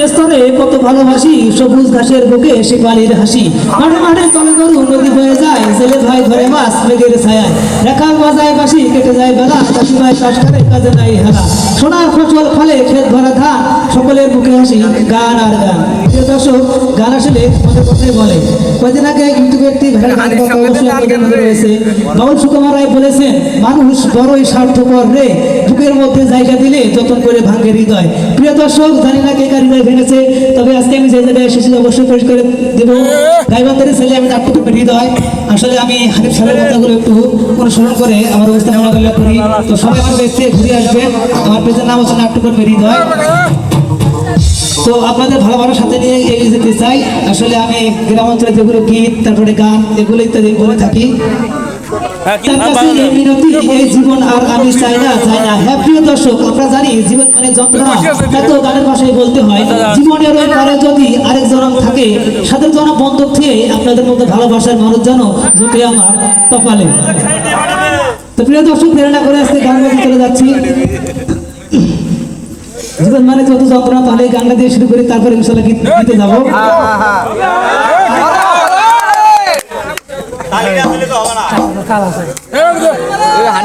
কত ভালোবাসি সবুজ ঘাসের বুকে সে পালির হাসি। মাঠে মাঠে তলে গরু নদী হয়ে যায় ছেলে ভাই ধরে মাছ মেঘের ছায়ায়। রেখাল বাজায় বাসি কেটে যায় বেলা ভাই চাষ করে কাজে নাই হেলা সোনার ফসল ফলে ক্ষেত ভরা ধান সকলের মুখে হাসি গান আর গান। প্রিয় দর্শক গান আসলে আমাদের কথাই বলে। কয়েকদিন আগে আপনাদের মনে রয়েছে। বাবুল সুকুমার রায় বলেছেন মানুষ বড়ই স্বার্থপর রে। বুকের মধ্যে জায়গা দিলে যতন করে ভাঙে হৃদয়। প্রিয় দর্শক, জানি না কে কার হৃদয় ভেঙেছে, তবে আজকে আমি যে জায়গায় এসেছি অবশ্যই পরিষ্কার করে দেবো। গাইবান্ধারের ছেলে, আমি নাট্যকূপের হৃদয়। আসলে আমি হানিফ সাহেবের কথাগুলো একটু অনুসরণ করে আমার অবস্থা মোকাবিলা করি। তো সবাই আমার দেখতে ঘুরে আসবে। আমার পেজের নাম হচ্ছে নাট্যকূপের হৃদয়। তো আপনাদের ভালোবাসার সাথে নিয়ে এগিয়ে যেতে চাই। আসলে আমি গ্রাম অঞ্চলে যেগুলো গীত, তারপরে গান এগুলো ইত্যাদি বলে থাকি। তার কাছে এই মিনতি, এই জীবন আর আমি চাই না চাই না। হ্যাঁ প্রিয় দর্শক আমরা জানি জীবন মানে যন্ত্রণা। এত গানের ভাষায় বলতে হয়। জীবনের ওই পারে যদি আরেক জনম থাকে সাথে জনম বন্ধক থেকে আপনাদের মধ্যে ভালোবাসার মানুষ যেন জুটে আমার কপালে। তো প্রিয় দর্শক প্রেরণা করে গান বাজে চলে যাচ্ছি। জীবন মানে যত যন্ত্রণা তাহলে গানটা দিয়ে শুরু করি তারপরে ইনশাল্লাহ গীত গীতে যাব। হবে না